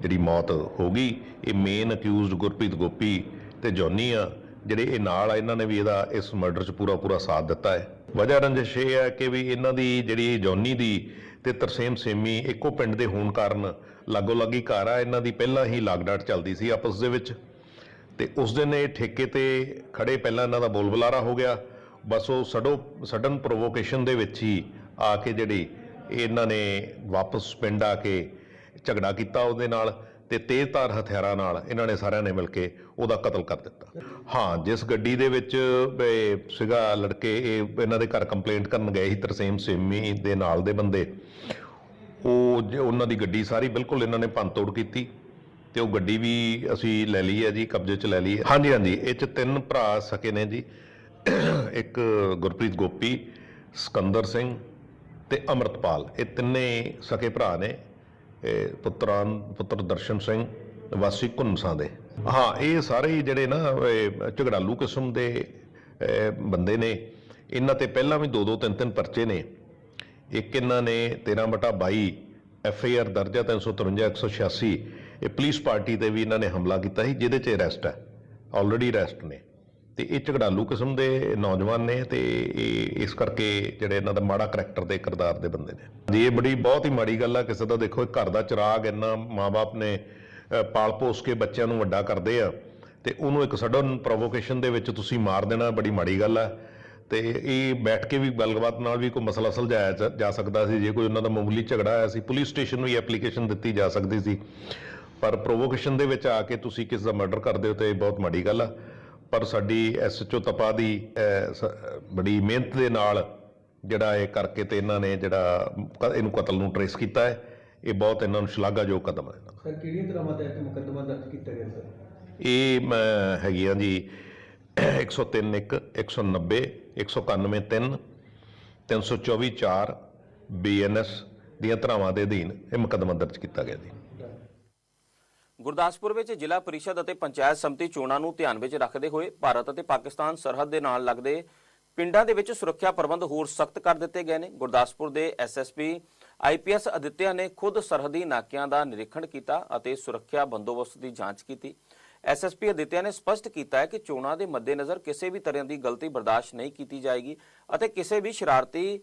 ਜਿਹੜੀ ਮੌਤ ਹੋ ਗਈ। ਇਹ ਮੇਨ ਅਕਿਊਜ਼ਡ ਗੁਰਪ੍ਰੀਤ ਗੋਪੀ ਤੇ ਜੋਨੀ ਆ, ਜਿਹੜੇ ਇਹ ਨਾਲ ਆ, ਇਹਨਾਂ ਨੇ ਵੀ ਇਹਦਾ ਇਸ ਮਰਡਰ 'ਚ ਪੂਰਾ ਪੂਰਾ ਸਾਥ ਦਿੱਤਾ ਹੈ। ਵਜ੍ਹਾ ਰੰਜਿਸ਼ ਇਹ ਹੈ ਕਿ ਵੀ ਇਹਨਾਂ ਦੀ ਜਿਹੜੀ ਜੌਨੀ ਦੀ ਤੇ ਤਰਸੇਮ ਸੇਮੀ ਇੱਕੋ ਪਿੰਡ ਦੇ ਹੋਣ ਕਾਰਨ ਲਾਗੋ ਲੱਗੀ ਘਰ ਆ, ਇਹਨਾਂ ਦੀ ਪਹਿਲਾਂ ਹੀ ਲਾਗਡਾਟ ਚੱਲਦੀ ਸੀ ਆਪਸ ਦੇ ਵਿੱਚ। ਤੇ ਉਸ ਦਿਨ ਇਹ ਠੇਕੇ ਤੇ ਖੜੇ, ਪਹਿਲਾਂ ਇਹਨਾਂ ਦਾ ਬੋਲਬੁਲਾਰਾ ਹੋ ਗਿਆ। ਬਸ ਉਹ ਸਡੋ, ਸਡਨ ਪ੍ਰੋਵੋਕੇਸ਼ਨ ਦੇ ਵਿੱਚ ਹੀ ਆ ਕੇ ਜਿਹੜੀ ਇਹਨਾਂ ਨੇ ਵਾਪਸ ਪਿੰਡ ਆ ਕੇ ਝਗੜਾ ਕੀਤਾ ਉਹਦੇ ਨਾਲ। ਤੇ ਤੇਜ਼ਧਾਰ ਹਥਿਆਰਾਂ ਨਾਲ ਇਹਨਾਂ ਨੇ ਸਾਰਿਆਂ ਨੇ ਮਿਲ ਕੇ ਉਹਦਾ ਕਤਲ ਕਰ ਦਿੱਤਾ। ਹਾਂ, ਜਿਸ ਗੱਡੀ ਦੇ ਵਿੱਚ ਇਹ ਸੀਗਾ ਲੜਕੇ, ਇਹ ਇਹਨਾਂ ਦੇ ਘਰ ਕੰਪਲੇਂਟ ਕਰਨ ਗਏ ਸੀ, ਤਰਸੇਮ ਸੇਮੀ ਦੇ ਨਾਲ ਦੇ ਬੰਦੇ। ਉਹ ਜ- ਉਹਨਾਂ ਦੀ ਗੱਡੀ ਸਾਰੀ ਬਿਲਕੁਲ ਇਹਨਾਂ ਨੇ ਭੰਨਤੋੜ ਕੀਤੀ ਤੇ ਉਹ ਗੱਡੀ ਵੀ ਅਸੀਂ ਲੈ ਲਈ ਹੈ ਜੀ, ਕਬਜ਼ੇ 'ਚ ਲੈ ਲਈ ਹੈ। ਹਾਂਜੀ ਹਾਂਜੀ, ਇਹ 'ਚ ਤਿੰਨ ਭਰਾ ਸਕੇ ਨੇ ਜੀ। ਇੱਕ ਗੁਰਪ੍ਰੀਤ ਗੋਪੀ, ਸਕੰਦਰ ਸਿੰਘ ਤੇ ਅਮਰਤਪਾਲ। ਇਹ ਤਿੰਨੇ ਸਕੇ ਭਰਾ ਨੇ। ਇਹ ਪੁੱਤਰ ਦਰਸ਼ਨ ਸਿੰਘ, ਵਾਸੀ ਘੁੰਮਸਾਂ ਦੇ। ਹਾਂ, ਇਹ ਸਾਰੇ ਹੀ ਜਿਹੜੇ ਨਾ ਝਗੜਾਲੂ ਕਿਸਮ ਦੇ ਬੰਦੇ ਨੇ। ਇਹਨਾਂ ਤੇ ਪਹਿਲਾਂ ਵੀ ਦੋ ਦੋ ਤਿੰਨ ਤਿੰਨ ਪਰਚੇ ਨੇ। ਇੱਕ ਇਹਨਾਂ ਨੇ 13 ਬਟਾ 22 ਐਫ ਆਈ ਆਰ ਦਰਜ ਦਰਜਾ 353 186 ਇਹ ਪੁਲਿਸ ਪਾਰਟੀ ਤੇ ਵੀ ਇਹਨਾਂ ਨੇ ਹਮਲਾ ਕੀਤਾ ਸੀ, ਜਿਹਦੇ 'ਚ ਅਰੈਸਟ ਹੈ। ਆਲਰੇਡੀ ਅਰੈਸਟ ਨੇ। ਤੇ ਇਹ ਝਗੜਾਲੂ ਕਿਸਮ ਦੇ ਨੌਜਵਾਨ ਨੇ ਤੇ ਇਹ ਇਸ ਕਰਕੇ ਜਿਹੜੇ ਇਹਨਾਂ ਦਾ ਮਾੜਾ ਕਰੈਕਟਰ ਦੇ ਕਿਰਦਾਰ ਦੇ ਬੰਦੇ ਨੇ। ਜੀ ਇਹ ਬੜੀ ਬਹੁਤ ਹੀ ਮਾੜੀ ਗੱਲ ਆ, ਕਿਸੇ ਦਾ ਦੇਖੋ ਘਰ ਦਾ ਚਿਰਾਗ ਇੰਨਾ ਮਾਪੇ ਨੇ ਪਾਲ ਪੋਸ ਕੇ ਬੱਚਿਆਂ ਨੂੰ ਵੱਡਾ ਕਰਦੇ ਆ, ਤੇ ਉਹਨੂੰ ਇੱਕ ਸਡਨ ਪ੍ਰੋਵੋਕੇਸ਼ਨ ਦੇ ਵਿੱਚ ਤੁਸੀਂ ਮਾਰ ਦੇਣਾ ਬੜੀ ਮਾੜੀ ਗੱਲ ਆ। ਤੇ ਇਹ ਬੈਠ ਕੇ ਵੀ ਗੱਲਬਾਤ ਨਾਲ ਵੀ ਕੋਈ ਮਸਲਾ ਸੁਲਝਾਇਆ ਜਾ- ਜਾ ਸਕਦਾ ਸੀ, ਜੇ ਕੋਈ ਉਹਨਾਂ ਦਾ ਮਾਮੂਲੀ ਝਗੜਾ ਆਇਆ ਸੀ, ਪੁਲਿਸ ਸਟੇਸ਼ਨ ਨੂੰ ਵੀ ਐਪਲੀਕੇਸ਼ਨ ਦਿੱਤੀ ਜਾ ਸਕਦੀ ਸੀ। ਪਰ ਪ੍ਰੋਵੋਕੇਸ਼ਨ ਦੇ ਵਿੱਚ ਆ ਕੇ ਤੁਸੀਂ ਕਿਸ ਦਾ ਮਰਡਰ ਕਰਦੇ ਹੋ ਤੇ ਇਹ ਬਹੁਤ ਮਾੜੀ ਗੱਲ ਆ। ਪਰ ਸਾਡੀ ਐਸਐਚਓ ਤਪਾ ਦੀ ਬੜੀ ਮਿਹਨਤ ਦੇ ਨਾਲ ਜਿਹੜਾ ਇਹ ਕਰਕੇ ਤੇ ਇਹਨਾਂ ਨੇ ਜਿਹੜਾ ਇਹਨੂੰ ਕਤਲ ਨੂੰ ਟਰੇਸ ਕੀਤਾ ਹੈ ਇਹ ਬਹੁਤ ਇਹਨਾਂ ਨੂੰ ਸ਼ਲਾਘਾਯੋਗ ਕਦਮ ਹੈ। ਦਾ ਸਰ ਕਿਹੜੀਆਂ ਧਰਾਵਾਂ ਤਹਿਤ ਮੁਕੱਦਮਾ ਦਰਜ ਕੀਤਾ ਗਿਆ ਸਰ? ਇਹ ਮੈਂ ਹੈਗੀ ਆ ਜੀ 103 1 190 191 3 324 4 ਬੀਐਨਐਸ ਦੀਆਂ ਧਰਾਵਾਂ ਦੇ ਅਧੀਨ ਇਹ ਮੁਕੱਦਮਾ ਦਰਜ ਕੀਤਾ ਗਿਆ ਜੀ। ਗੁਰਦਾਸਪੁਰ ਵਿੱਚ ਜ਼ਿਲ੍ਹਾ ਪਰਿਸ਼ਦ ਅਤੇ ਪੰਚਾਇਤ ਸਮਿਤੀ ਚੋਣਾਂ ਨੂੰ ਧਿਆਨ ਵਿੱਚ ਰੱਖਦੇ ਹੋਏ ਭਾਰਤ ਅਤੇ ਪਾਕਿਸਤਾਨ ਸਰਹੱਦ ਦੇ ਨਾਲ ਲੱਗਦੇ ਪਿੰਡਾਂ ਦੇ ਵਿੱਚ ਸੁਰੱਖਿਆ ਪ੍ਰਬੰਧ ਹੋਰ ਸਖਤ ਕਰ ਦਿੱਤੇ ਗਏ ਨੇ। ਗੁਰਦਾਸਪੁਰ ਦੇ ਐਸਐਸਪੀ ਆਈਪੀਐਸ ਅਦਿੱਤਿਆ ਨੇ ਖੁਦ ਸਰਹੱਦੀ ਨਾਕਿਆਂ ਦਾ ਨਿਰੀਖਣ ਕੀਤਾ ਅਤੇ ਸੁਰੱਖਿਆ ਬੰਦੋਬਸਤ ਦੀ ਜਾਂਚ ਕੀਤੀ। ਐਸਐਸਪੀ ਅਦਿੱਤਿਆ ਨੇ ਸਪਸ਼ਟ ਕੀਤਾ ਹੈ ਕਿ ਚੋਣਾਂ ਦੇ ਮੱਦੇਨਜ਼ਰ ਕਿਸੇ ਵੀ ਤਰ੍ਹਾਂ ਦੀ ਗਲਤੀ ਬਰਦਾਸ਼ਤ ਨਹੀਂ ਕੀਤੀ ਜਾਏਗੀ ਅਤੇ ਕਿਸੇ ਵੀ ਸ਼ਰਾਰਤੀ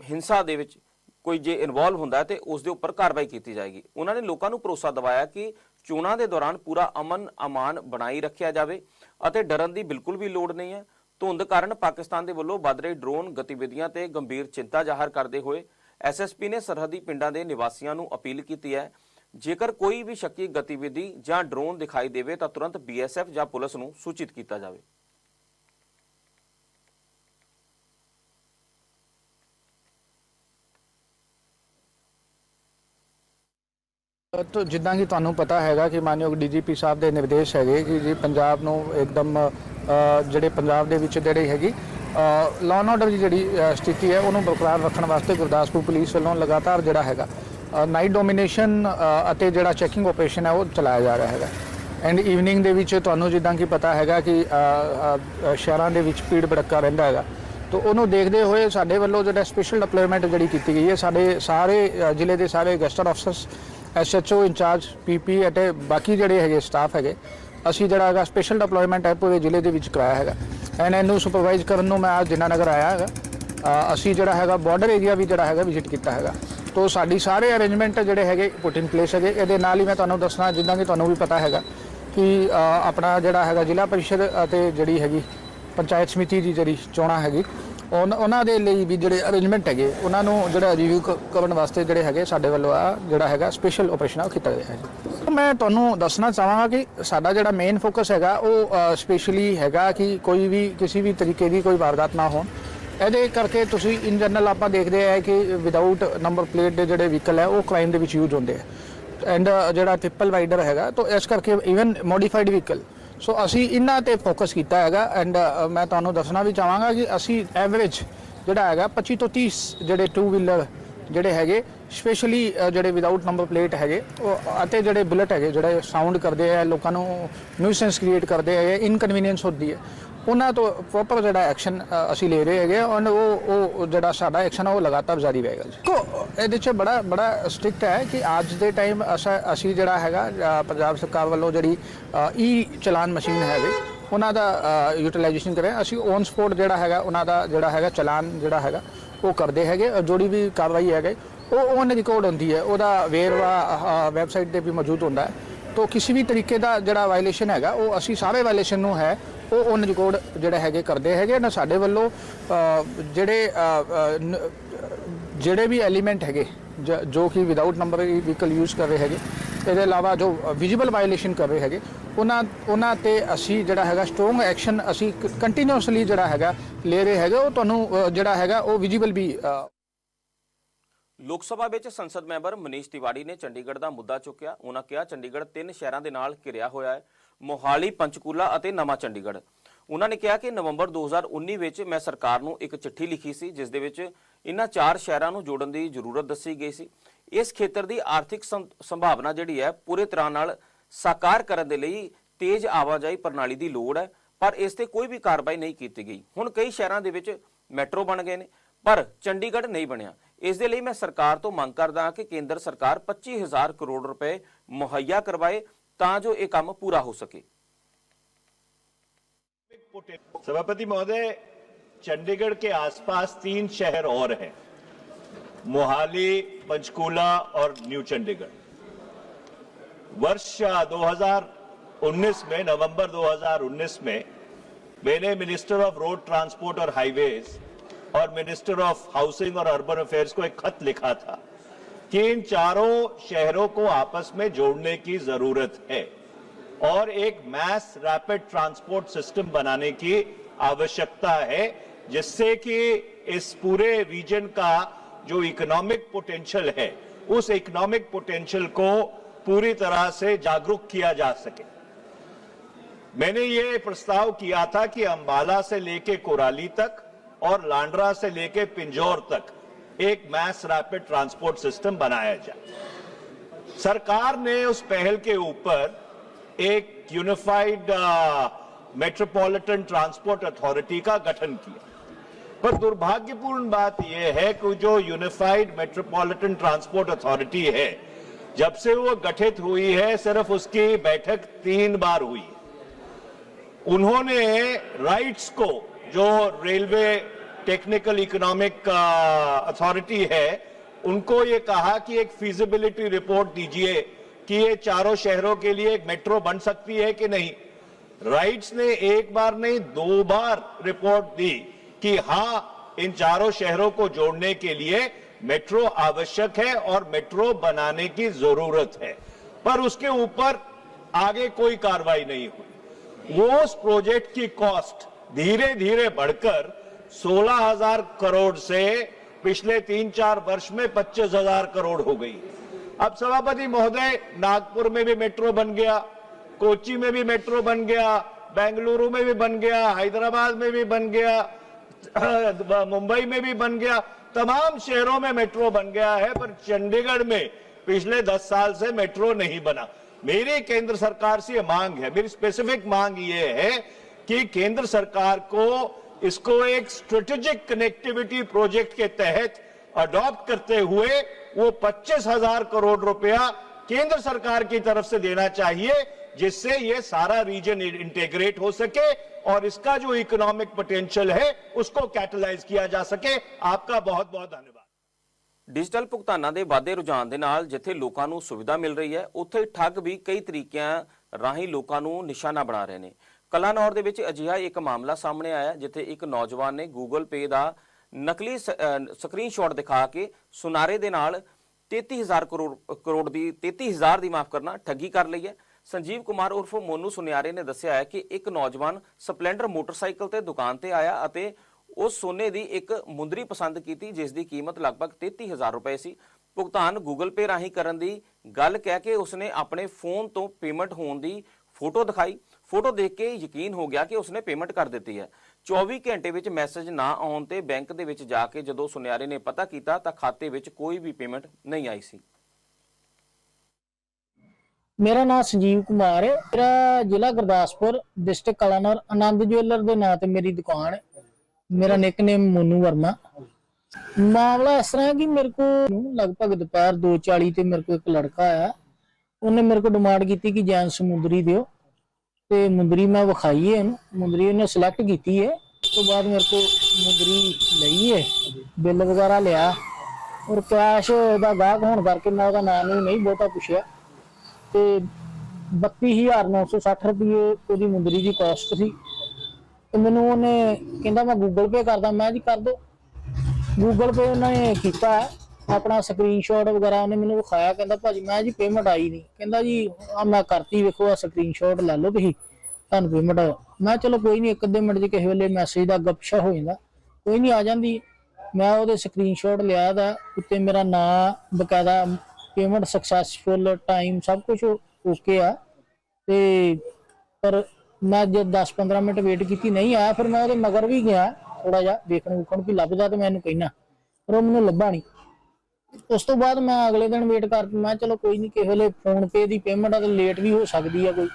ਹਿੰਸਾ ਦੇ ਵਿੱਚ ਕੋਈ ਜੇ ਇਨਵੋਲਵ ਹੁੰਦਾ ਹੈ ਤੇ ਉਸ ਦੇ ਉੱਪਰ ਕਾਰਵਾਈ ਕੀਤੀ ਜਾਏਗੀ। ਉਹਨਾਂ ਨੇ ਲੋਕਾਂ ਨੂੰ ਭਰੋਸਾ ਦਿਵਾਇਆ ਕਿ ਚੋਣਾਂ ਦੇ ਦੌਰਾਨ ਪੂਰਾ ਅਮਨ ਅਮਾਨ ਬਣਾਈ ਰੱਖਿਆ ਜਾਵੇ ਅਤੇ ਡਰਨ ਦੀ ਬਿਲਕੁਲ ਵੀ ਲੋੜ ਨਹੀਂ ਹੈ। ਧੁੰਦ ਕਾਰਨ ਪਾਕਿਸਤਾਨ ਦੇ ਵੱਲੋਂ ਵੱਧ ਰਹੀ ਡਰੋਨ ਗਤੀਵਿਧੀਆਂ ਤੇ ਗੰਭੀਰ ਚਿੰਤਾ ਜ਼ਾਹਰ ਕਰਦੇ ਹੋਏ ਐਸਐਸਪੀ ਨੇ ਸਰਹੱਦੀ ਪਿੰਡਾਂ ਦੇ ਨਿਵਾਸੀਆਂ ਨੂੰ ਅਪੀਲ ਕੀਤੀ ਹੈ, ਜੇਕਰ ਕੋਈ ਵੀ ਸ਼ੱਕੀ ਗਤੀਵਿਧੀ ਜਾਂ ਡਰੋਨ ਦਿਖਾਈ ਦੇਵੇ ਤਾਂ ਤੁਰੰਤ ਬੀਐਸਐਫ ਜਾਂ ਪੁਲਿਸ ਨੂੰ ਸੂਚਿਤ ਕੀਤਾ ਜਾਵੇ। ਤੋ ਜਿੱਦਾਂ ਕਿ ਤੁਹਾਨੂੰ ਪਤਾ ਹੈਗਾ ਕਿ ਮਾਨਯੋਗ ਡੀਜੀਪੀ ਸਾਹਿਬ ਦੇ ਨਿਰਦੇਸ਼ ਹੈਗੇ ਕਿ ਜੀ ਪੰਜਾਬ ਨੂੰ ਇੱਕਦਮ ਜਿਹੜੇ ਪੰਜਾਬ ਦੇ ਵਿੱਚ ਜਿਹੜੀ ਹੈਗੀ ਲਾਅ ਐਂਡ ਆਰਡਰ ਦੀ ਜਿਹੜੀ ਸਥਿਤੀ ਹੈ, ਉਹਨੂੰ ਬਰਕਰਾਰ ਰੱਖਣ ਵਾਸਤੇ ਗੁਰਦਾਸਪੁਰ ਪੁਲਿਸ ਵੱਲੋਂ ਲਗਾਤਾਰ ਜਿਹੜਾ ਹੈਗਾ ਨਾਈਟ ਡੋਮੀਨੇਸ਼ਨ ਅਤੇ ਜਿਹੜਾ ਚੈਕਿੰਗ ਆਪਰੇਸ਼ਨ ਹੈ, ਉਹ ਚਲਾਇਆ ਜਾ ਰਿਹਾ ਹੈਗਾ। ਐਂਡ ਈਵਨਿੰਗ ਦੇ ਵਿੱਚ ਤੁਹਾਨੂੰ ਜਿੱਦਾਂ ਕਿ ਪਤਾ ਹੈਗਾ ਕਿ ਸ਼ਹਿਰਾਂ ਦੇ ਵਿੱਚ ਭੀੜ ਭੜੱਕਾ ਰਹਿੰਦਾ ਹੈਗਾ। ਤੋ ਉਹਨੂੰ ਦੇਖਦੇ ਹੋਏ ਸਾਡੇ ਵੱਲੋਂ ਜਿਹੜਾ ਸਪੈਸ਼ਲ ਡਿਪਲੋਇਮੈਂਟ ਜਿਹੜੀ ਕੀਤੀ ਗਈ ਹੈ, ਸਾਡੇ ਸਾਰੇ ਜ਼ਿਲ੍ਹੇ ਦੇ ਸਾਰੇ gazetted officers SHO incharge PP ਅਤੇ ਬਾਕੀ ਜਿਹੜੇ ਹੈਗੇ ਸਟਾਫ ਹੈਗੇ, ਅਸੀਂ ਜਿਹੜਾ ਹੈਗਾ ਸਪੈਸ਼ਲ ਡਿਪਲੋਇਮੈਂਟ ਹੈ ਪੂਰੇ ਜ਼ਿਲ੍ਹੇ ਦੇ ਵਿੱਚ ਕਰਾਇਆ ਹੈਗਾ। ਐਂਡ ਇਹਨੂੰ ਸੁਪਰਵਾਈਜ਼ ਕਰਨ ਨੂੰ ਮੈਂ ਅੱਜ ਜਿੰਨਾ ਆਇਆ ਹੈਗਾ। ਅਸੀਂ ਜਿਹੜਾ ਹੈਗਾ ਬਾਰਡਰ ਏਰੀਆ ਵੀ ਜਿਹੜਾ ਹੈਗਾ ਵਿਜ਼ਿਟ ਕੀਤਾ ਹੈਗਾ। ਤੋ ਸਾਡੀ ਸਾਰੇ ਅਰੇਂਜਮੈਂਟ ਜਿਹੜੇ ਹੈਗੇ ਪੁੱਟ ਇਨ ਪਲੇਸ ਹੈਗੇ। ਇਹਦੇ ਨਾਲ ਹੀ ਮੈਂ ਤੁਹਾਨੂੰ ਦੱਸਣਾ, ਜਿੱਦਾਂ ਕਿ ਤੁਹਾਨੂੰ ਵੀ ਪਤਾ ਹੈਗਾ ਕਿ ਆਪਣਾ ਜਿਹੜਾ ਹੈਗਾ ਜ਼ਿਲ੍ਹਾ ਪਰਿਸ਼ਦ ਅਤੇ ਜਿਹੜੀ ਹੈਗੀ ਪੰਚਾਇਤ ਸਮਿਤੀ ਦੀ ਜਿਹੜੀ ਚੋਣਾਂ ਹੈਗੀ ਉਨ- ਉਹਨਾਂ ਦੇ ਲਈ ਵੀ ਜਿਹੜੇ ਅਰੇਂਜਮੈਂਟ ਹੈਗੇ, ਉਹਨਾਂ ਨੂੰ ਜਿਹੜਾ ਰਿਵਿਊ ਕਰਨ ਵਾਸਤੇ ਜਿਹੜੇ ਹੈਗੇ ਸਾਡੇ ਵੱਲੋਂ ਆ ਜਿਹੜਾ ਹੈਗਾ ਸਪੈਸ਼ਲ ਆਪਰੇਸ਼ਨ ਉਹ ਕੀਤਾ ਗਿਆ ਹੈ ਜੀ। ਮੈਂ ਤੁਹਾਨੂੰ ਦੱਸਣਾ ਚਾਹਾਂਗਾ ਕਿ ਸਾਡਾ ਜਿਹੜਾ ਮੇਨ ਫੋਕਸ ਹੈਗਾ ਉਹ ਸਪੈਸ਼ਲੀ ਹੈਗਾ ਕਿ ਕੋਈ ਵੀ ਕਿਸੇ ਵੀ ਤਰੀਕੇ ਦੀ ਕੋਈ ਵਾਰਦਾਤ ਨਾ ਹੋਣ। ਇਹਦੇ ਕਰਕੇ ਤੁਸੀਂ ਇਨ ਜਨਰਲ ਆਪਾਂ ਦੇਖਦੇ ਆ ਕਿ ਵਿਦਆਊਟ ਨੰਬਰ ਪਲੇਟ ਦੇ ਜਿਹੜੇ ਵਹੀਕਲ ਹੈ ਉਹ ਕ੍ਰਾਈਮ ਦੇ ਵਿੱਚ ਯੂਜ਼ ਹੁੰਦੇ ਆ। ਐਂਡ ਜਿਹੜਾ ਟ੍ਰਿਪਲ ਰਾਈਡਰ ਹੈਗਾ, ਤਾਂ ਇਸ ਕਰਕੇ ਇਵਨ ਮੋਡੀਫਾਈਡ ਵਹੀਕਲ ਸੋ ਅਸੀਂ ਇਹਨਾਂ ਤੇ ਫੋਕਸ ਕੀਤਾ ਹੈਗਾ ਐਂਡ ਮੈਂ ਤੁਹਾਨੂੰ ਦੱਸਣਾ ਵੀ ਚਾਹਾਂਗਾ ਕਿ ਅਸੀਂ ਐਵਰੇਜ ਜਿਹੜਾ ਹੈਗਾ 25 ਤੋਂ 30 ਜਿਹੜੇ ਟੂ ਵੀਲਰ ਜਿਹੜੇ ਹੈਗੇ ਸਪੈਸ਼ਲੀ ਜਿਹੜੇ ਵਿਦਆਊਟ ਨੰਬਰ ਪਲੇਟ ਹੈਗੇ, ਉਹ ਅਤੇ ਜਿਹੜੇ ਬੁਲਟ ਹੈਗੇ, ਜਿਹੜੇ ਸਾਊਂਡ ਕਰਦੇ ਆ, ਲੋਕਾਂ ਨੂੰ ਨਿਊਸੈਂਸ ਕ੍ਰੀਏਟ ਕਰਦੇ ਆ ਇਨਕਨਵੀਨੀਅੰਸ ਹੁੰਦੀ ਹੈ। ਉਹਨਾਂ ਤੋਂ ਪ੍ਰੋਪਰ ਜਿਹੜਾ ਐਕਸ਼ਨ ਅਸੀਂ ਲੈ ਰਹੇ ਹੈਗੇ ਔਰ ਉਹ ਉਹ ਜਿਹੜਾ ਸਾਡਾ ਐਕਸ਼ਨ ਉਹ ਲਗਾਤਾਰ ਜਾਰੀ ਰਹੇਗਾ ਜੀ। ਕੋ ਇਹਦੇ 'ਚ ਬੜਾ ਬੜਾ ਸਟ੍ਰਿਕਟ ਹੈ ਕਿ ਅੱਜ ਦੇ ਟਾਈਮ ਅਸਾਂ, ਅਸੀਂ ਜਿਹੜਾ ਹੈਗਾ ਪੰਜਾਬ ਸਰਕਾਰ ਵੱਲੋਂ ਜਿਹੜੀ ਈ ਚਲਾਨ ਮਸ਼ੀਨ ਹੈਗੇ, ਉਹਨਾਂ ਦਾ ਯੂਟਿਲਾਈਜੇਸ਼ਨ ਕਰੇ ਅਸੀਂ ਔਨ ਸਪੋਟ ਜਿਹੜਾ ਹੈਗਾ, ਉਹਨਾਂ ਦਾ ਜਿਹੜਾ ਹੈਗਾ ਚਲਾਨ ਜਿਹੜਾ ਹੈਗਾ, ਉਹ ਕਰਦੇ ਹੈਗੇ। ਔਰ ਜਿਹੜੀ ਵੀ ਕਾਰਵਾਈ ਹੈਗੇ। ਉਹ ਔਨ ਰਿਕਾਰਡ ਹੁੰਦੀ ਹੈ। ਉਹਦਾ ਵੇਰਵਾ ਵੈਬਸਾਈਟ ਤੇ ਵੀ ਮੌਜੂਦ ਹੁੰਦਾ ਹੈ। ਤੋ, ਕਿਸੇ ਵੀ ਤਰੀਕੇ ਦਾ ਜਿਹੜਾ ਵਾਇਲੇਸ਼ਨ ਹੈਗਾ, ਉਹ ਅਸੀਂ ਸਾਰੇ ਵਾਇਲੇਸ਼ਨ ਨੂੰ ਹੈ ਉਹ ਉਹ ਨਿਜਕੋੜ ਜਿਹੜੇ ਹੈਗੇ ਕਰਦੇ ਹੈਗੇ ਨਾ ਸਾਡੇ ਵੱਲੋਂ ਜਿਹੜੇ ਜਿਹੜੇ ਵੀ ਐਲੀਮੈਂਟ ਹੈਗੇ, ਜ- ਜੋ ਕਿ ਵਿਦਆਊਟ ਨੰਬਰ ਵਹੀਕਲ ਯੂਜ਼ ਕਰ ਰਹੇ ਹੈਗੇ, ਇਹਦੇ ਇਲਾਵਾ ਜੋ ਵਿਜ਼ੀਬਲ ਵਾਇਲੇਸ਼ਨ ਕਰ ਰਹੇ ਹੈਗੇ, ਉਹਨਾਂ ਉਹਨਾਂ ਤੇ ਅਸੀਂ ਜਿਹੜਾ ਹੈਗਾ ਸਟਰੋਂਗ ਐਕਸ਼ਨ ਅਸੀਂ ਕੰਟੀਨਿਊਸਲੀ ਜਿਹੜਾ ਹੈਗਾ ਲੈ ਰਹੇ ਹੈਗੇ, ਉਹ ਤੁਹਾਨੂੰ ਜਿਹੜਾ ਹੈਗਾ ਉਹ ਵਿਜ਼ੀਬਲ ਵੀ ਲੋਕ ਸਭਾ ਵਿੱਚ ਸੰਸਦ ਮੈਂਬਰ ਮਨੀਸ਼ ਤਿਵਾੜੀ ਨੇ ਚੰਡੀਗੜ੍ਹ ਦਾ ਮੁੱਦਾ ਚੁੱਕਿਆ। ਉਹਨਾਂ ਕਿਹਾ, ਚੰਡੀਗੜ੍ਹ ਤਿੰਨ ਸ਼ਹਿਰਾਂ ਦੇ ਨਾਲ ਘਿਰਿਆ ਹੋਇਆ ਹੈ। ਮੋਹਾਲੀ, ਪੰਚਕੂਲਾ ਅਤੇ ਨਵਾਂ ਚੰਡੀਗੜ੍ਹ। ਉਹਨਾਂ ਨੇ ਕਿਹਾ ਕਿ ਨਵੰਬਰ 2019 ਵਿੱਚ ਮੈਂ ਸਰਕਾਰ ਨੂੰ ਇੱਕ ਚਿੱਠੀ ਲਿਖੀ ਸੀ, ਜਿਸ ਦੇ ਵਿੱਚ ਇਹਨਾਂ ਚਾਰ ਸ਼ਹਿਰਾਂ ਨੂੰ ਜੋੜਨ ਦੀ ਜ਼ਰੂਰਤ ਦੱਸੀ ਗਈ ਸੀ। ਇਸ ਖੇਤਰ ਦੀ ਆਰਥਿਕ ਸੰਭਾਵਨਾ ਜਿਹੜੀ ਹੈ, ਪੂਰੇ ਤਰ੍ਹਾਂ ਨਾਲ ਸਾਕਾਰ ਕਰਨ ਦੇ ਲਈ ਤੇਜ਼ ਆਵਾਜਾਈ ਪ੍ਰਣਾਲੀ ਦੀ ਲੋੜ ਹੈ, ਪਰ ਇਸ ਤੇ ਕੋਈ ਵੀ ਕਾਰਵਾਈ ਨਹੀਂ ਕੀਤੀ ਗਈ। ਹੁਣ ਕਈ ਸ਼ਹਿਰਾਂ ਦੇ ਵਿੱਚ ਮੈਟਰੋ ਬਣ ਗਏ ਨੇ, ਪਰ ਚੰਡੀਗੜ੍ਹ ਨਹੀਂ ਬਣਿਆ। ਇਸ ਦੇ ਲਈ ਮੈਂ ਸਰਕਾਰ ਤੋਂ ਮੰਗ ਕਰਦਾ ਹਾਂ ਕਿ ਕੇਂਦਰ ਸਰਕਾਰ 25000 ਕਰੋੜ ਰੁਪਏ ਮੁਹੱਈਆ ਕਰਵਾਏ ਤਾਂ ਜੋ ਇਹ ਕੰਮ ਪੂਰਾ ਹੋ ਸਕੇ सभापति महोदय चंडीगढ़ के आसपास तीन शहर और हैं मोहाली पंचकूला और न्यू चंडीगढ़ वर्ष आ, 2019 में नवंबर 2019 में मैंने मिनिस्टर ऑफ रोड ट्रांसपोर्ट और हाईवेज और मिनिस्टर ऑफ हाउसिंग और अर्बन अफेयर्स को एक खत लिखा था कि इन चारों शहरों को आपस में जोड़ने की ज़रूरत है और एक मैस रैपिड ट्रांसपोर्ट सिस्टम बनाने की आवश्यकता है, जिससे कि इस पूरे रीजन का जो इकोनॉमिक पोटेंशियल है, उस इकोनॉमिक पोटेंशियल को पूरी तरह से जागरूक किया जा सके। मैंने ये प्रस्ताव किया था कि अंबाला से लेके कोराली तक और लांड्रा से लेके पिंजौर तक एक मैस रैपिड ट्रांसपोर्ट सिस्टम बनाया जाए। सरकार ने उस पहल के ऊपर एक यूनिफाइड मेट्रोपॉलिटन ट्रांसपोर्ट अथॉरिटी का गठन किया। पर दुर्भाग्यपूर्ण बात यह है कि जो यूनिफाइड मेट्रोपॉलिटन ट्रांसपोर्ट अथॉरिटी है, जब से वो गठित हुई है, सिर्फ़ उसकी बैठक तीन बार हुई उन्होंने राइट्स को जो रेलवे टेक्निकल इकोनॉमिक अथॉरिटी है, उनको ये कहा कि एक फीजिबिलिटी रिपोर्ट दीजिए कि ये चारों शहरों के लिए एक मेट्रो बन सकती है कि नहीं। राइट्स ने एक बार नहीं, दो बार रिपोर्ट दी कि हाँ, इन चारों शहरों को जोड़ने के लिए मेट्रो आवश्यक है और मेट्रो बनाने की ज़रूरत है। पर उसके ऊपर आगे कोई कार्रवाई नहीं हुई। वो उस प्रोजेक्ट की कॉस्ट धीरे धीरे बढ़कर 16,000 करोड़ से पिछले तीन चार वर्ष में 25,000 करोड़ हो गई। अब सभापति महोदय नागपुर में भी मेट्रो बन गया कोची में भी मेट्रो बन गया बेंगलुरु में भी बन गया हैदराबाद में भी बन गया मुंबई में भी बन गया तमाम शहरों में मेट्रो बन गया है पर चंडीगढ़ में पिछले दस साल से मेट्रो नहीं बना। मेरी केंद्र सरकार से मांग है मेरी स्पेसिफिक मांग ये है कि केंद्र सरकार को इसको एक स्ट्रेटेजिक कनेक्टिविटी प्रोजेक्ट के तहत अडॉप्ट करते हुए वो पच्चीस हजार करोड़ रुपया केंद्र सरकार की तरफ से देना चाहिए जिससे ये सारा रीजन इंटीग्रेट हो सके और इसका जो इकोनॉमिक पोटेंशियल है उसको कैटलाइज किया जा सके आपका बहुत बहुत धन्यवाद ਡਿਜੀਟਲ ਭੁਗਤਾਨਾਂ ਦੇ ਵਾਧੇ ਰੁਝਾਨ ਦੇ ਨਾਲ ਜਿੱਥੇ ਲੋਕਾਂ ਨੂੰ ਸੁਵਿਧਾ ਮਿਲ ਰਹੀ ਹੈ ਉੱਥੇ ਠੱਗ ਵੀ ਕਈ ਤਰੀਕਿਆਂ ਰਾਹੀਂ ਲੋਕਾਂ ਨੂੰ ਨਿਸ਼ਾਨਾ ਬਣਾ ਰਹੇ ਨੇ ਕਲਾਨੌਰ ਦੇ ਵਿੱਚ ਅਜਿਹਾ ਇੱਕ ਮਾਮਲਾ ਸਾਹਮਣੇ ਆਇਆ, ਜਿੱਥੇ ਇੱਕ ਨੌਜਵਾਨ ਨੇ Google Pay ਦਾ ਨਕਲੀ ਸਕਰੀਨਸ਼ਾਟ ਦਿਖਾ ਕੇ ਸੁਨਾਰੇ ਦੇ ਨਾਲ 33000 ਕਰੋੜ ਕਰੋੜ ਦੀ 33000 ਦੀ ਮਾਫ ਕਰਨਾ ਠੱਗੀ ਕਰ ਲਈ ਹੈ। ਸੰਜੀਵ ਕੁਮਾਰ ਉਰਫ ਮੋਨੂ ਸੁਨਿਆਰੇ ਨੇ ਦੱਸਿਆ ਹੈ ਕਿ ਇੱਕ ਨੌਜਵਾਨ ਸਪਲੈਂਡਰ ਮੋਟਰਸਾਈਕਲ ਤੇ ਦੁਕਾਨ ਤੇ ਆਇਆ ਅਤੇ ਉਸ ਸੋਨੇ ਦੀ ਇੱਕ ਮੁੰਦਰੀ ਪਸੰਦ ਕੀਤੀ, ਜਿਸ ਦੀ ਕੀਮਤ ਲਗਭਗ 33000 ਰੁਪਏ ਸੀ। ਭੁਗਤਾਨ Google Pay ਰਾਹੀਂ ਕਰਨ ਦੀ ਗੱਲ ਕਹਿ ਕੇ ਉਸਨੇ ਆਪਣੇ ਫੋਨ ਤੋਂ ਪੇਮੈਂਟ ਹੋਣ ਦੀ ਫੋਟੋ ਦਿਖਾਈ। ਫੋਟੋ ਦੇਖ ਕੇ ਯਕੀਨ ਹੋ ਗਿਆ ਕਿ ਉਸਨੇ ਪੇਮੈਂਟ ਕਰ ਦਿੱਤੀ ਹੈ। 24 ਘੰਟੇ ਵਿੱਚ ਮੈਸੇਜ ਨਾ ਆਉਣ ਤੇ ਬੈਂਕ ਦੇ ਵਿੱਚ ਜਾ ਕੇ ਜਦੋਂ ਸੁਨਿਆਰੇ ਨੇ ਪਤਾ ਕੀਤਾ ਤਾਂ ਖਾਤੇ ਵਿੱਚ ਕੋਈ ਵੀ ਪੇਮੈਂਟ ਨਹੀਂ ਆਈ ਸੀ। ਮੇਰਾ ਨਾਮ ਸੰਜੀਵ ਕੁਮਾਰ ਹੈ। ਮੇਰਾ ਜ਼ਿਲ੍ਹਾ ਗੁਰਦਾਸਪੁਰ ਡਿਸਟ੍ਰਿਕਟ ਕਲਾਨੌਰ, ਆਨੰਦ ਜੁਐਲਰ ਦੇ ਨਾਂ ਤੇ ਮੇਰੀ ਦੁਕਾਨ ਹੈ। ਮੇਰਾ ਨਿਕਨੇਮ ਮੋਨੂ ਵਰਮਾ। ਮਾਮਲਾ ਇਸ ਤਰ੍ਹਾਂ ਹੈ ਕਿ ਮੇਰੇ ਕੋਲ ਲਗਭਗ ਦੁਪਹਿਰ 2:40 ਤੇ ਮੇਰੇ ਕੋਲ ਇੱਕ ਲੜਕਾ ਆਇਆ। ਉਹਨੇ ਮੇਰੇ ਕੋਲ ਡਿਮਾਂਡ ਕੀਤੀ ਕਿ ਜੈਨ ਸਮੁੰਦਰੀ ਦਿਓ। ਤੇ ਮੁੰਦਰੀ ਮੈਂ ਵਿਖਾਈ ਹੈ ਇਹਨੂੰ। ਮੁੰਦਰੀ ਉਹਨੇ ਸਿਲੈਕਟ ਕੀਤੀ ਹੈ। ਉਸ ਤੋਂ ਬਾਅਦ ਮੇਰੇ ਕੋਲ ਮੁੰਦਰੀ ਲਈ ਹੈ। ਬਿੱਲ ਵਗੈਰਾ ਲਿਆ। ਔਰ ਕੈਸ਼ ਦਾ ਗਾਹਕ ਹੋਣ ਕਰਕੇ ਮੈਂ ਉਹਦਾ ਨਾਮ ਨੂੰ ਨਹੀਂ ਬਹੁਤਾ ਪੁੱਛਿਆ। ਤੇ 32960 ਰੁਪਏ ਉਹਦੀ ਮੁੰਦਰੀ ਦੀ ਕਾਸਟ ਸੀ। ਤੇ ਮੈਨੂੰ ਉਹਨੇ ਕਹਿੰਦਾ ਮੈਂ ਗੂਗਲ ਪੇ ਕਰਦਾ। ਮੈਂ ਜੀ ਕਰ ਦੋ। ਗੂਗਲ ਪੇ ਉਹਨਾਂ ਨੇ ਕੀਤਾ ਹੈ, ਆਪਣਾ ਸਕਰੀਨਸ਼ਾਟ ਵਗੈਰਾ ਉਹਨੇ ਮੈਨੂੰ ਵਿਖਾਇਆ, ਕਹਿੰਦਾ ਭਾਜੀ ਮੈਂ ਜੀ ਪੇਮੈਂਟ ਆਈ ਨਹੀਂ ਕਹਿੰਦਾ ਜੀ ਆ ਮੈਂ ਕਰਤੀ, ਵੇਖੋ ਆ ਸਕਰੀਨਸ਼ਾਟ ਲੈ ਲਓ ਤੁਸੀਂ, ਤੁਹਾਨੂੰ ਪੇਮੈਂਟ ਮੈਂ ਕਿਹਾ ਚਲੋ ਕੋਈ ਨਹੀਂ ਇੱਕ ਅੱਧੇ ਮਿੰਟ 'ਚ ਕਿਸੇ ਵੇਲੇ ਮੈਸੇਜ ਦਾ ਗੱਪਸ਼ਾ ਹੋ ਜਾਂਦਾ। ਕੋਈ ਨਹੀਂ ਆ ਜਾਂਦੀ। ਮੈਂ ਉਹਦੇ ਸਕਰੀਨਸ਼ਾਟ ਲਿਆ ਦਾ, ਉੱਤੇ ਮੇਰਾ ਨਾਮ ਬਕਾਇਦਾ ਪੇਮੈਂਟ ਸਕਸੈਸਫੁਲ ਟਾਈਮ ਸਭ ਕੁਝ ਓਕੇ ਆ। ਤੇ ਪਰ ਮੈਂ ਜਦ 10-15 ਮਿੰਟ ਵੇਟ ਕੀਤੀ, ਨਹੀਂ ਆਇਆ, ਫਿਰ ਮੈਂ ਉਹਦੇ ਮਗਰ ਵੀ ਗਿਆ ਥੋੜਾ ਜਿਹਾ ਵੇਖਣ ਵੂਖਣ ਵੀ ਲੱਭਦਾ ਤੇ ਮੈਂ ਇਹਨੂੰ ਕਹਿਣਾ ਪਰ ਉਹ ਮੈਨੂੰ ਲੱਭਾ ਨਹੀਂ ਉਸ ਤੋਂ ਬਾਅਦ ਮੈਂ ਅਗਲੇ ਦਿਨ ਵੇਟ ਕਰ, ਮੈਂ ਚਲੋ ਕੋਈ ਨਹੀਂ ਕਿਸੇ ਵੇਲੇ ਫੋਨ ਪੇ ਦੀ ਪੇਮੈਂਟ ਆ ਤੇ ਲੇਟ ਵੀ ਹੋ ਸਕਦੀ ਆ ਕੋਈ।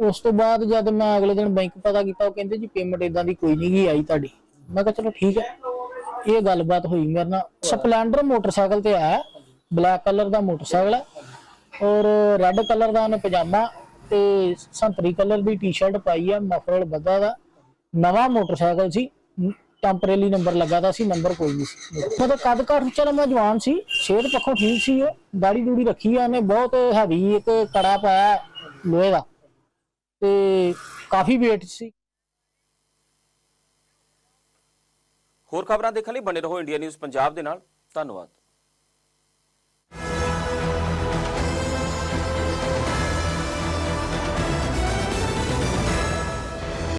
ਉਸ ਤੋਂ ਬਾਅਦ ਜਦ ਮੈਂ ਅਗਲੇ ਦਿਨ ਬੈਂਕ ਪਤਾ ਕੀਤਾ, ਉਹ ਕਹਿੰਦੇ ਜੀ ਪੇਮੈਂਟ ਇਦਾਂ ਦੀ ਕੋਈ ਨਹੀਂ ਗਈ ਆਈ ਤੁਹਾਡੀ। ਮੈਂ ਕਿਹਾ ਚਲੋ ਠੀਕ ਹੈ ਇਹ ਗੱਲਬਾਤ ਹੋਈ ਮੇਰੇ ਨਾਲ। ਸਪਲੈਂਡਰ ਮੋਟਰਸਾਈਕਲ ਤੇ ਆਇਆ ਬਲੈਕ ਕਲਰ ਦਾ ਮੋਟਰਸਾਈਕਲ ਹੈ ਔਰ ਰੈੱਡ ਕਲਰ ਦਾ ਉਹਨੇ ਪਜਾਮਾ ਤੇ ਸੰਤਰੀ ਕਲਰ ਦੀ ਟੀ-ਸ਼ਰਟ ਪਾਈ ਹੈ ਮਫਰਲ ਬੱਦਾ ਦਾ। ਨਵਾਂ ਮੋਟਰਸਾਈਕਲ ਸੀ। ਟੈਂਪਰੇਰੀ ਨੰਬਰ ਲੱਗਾ ਦਾ ਸੀ ਨੰਬਰ ਕੋਈ ਨਹੀਂ ਸੀ। ਮਤਲਬ ਕੱਦ ਕਾਠ ਚਲੋ ਮੈਂ ਜਵਾਨ ਸੀ, ਸਿਹਤ ਪੱਖੋਂ ਠੀਕ ਸੀ ਉਹ ਦਾੜੀ ਦੂੜੀ ਰੱਖੀ ਆ ਉਹਨੇ, ਬਹੁਤ ਹੈਵੀ ਇੱਕ ਕੜਾ ਪਾਇਆ ਲੋਹੇ ਦਾ। ਤੇ ਕਾਫੀ weight ਸੀ। ਹੋਰ ਖਬਰਾਂ ਦੇਖਣ ਲਈ ਬਣੇ ਰਹੋ ਇੰਡੀਆ ਨਿਊਜ਼ ਪੰਜਾਬ ਦੇ ਨਾਲ। ਧੰਨਵਾਦ।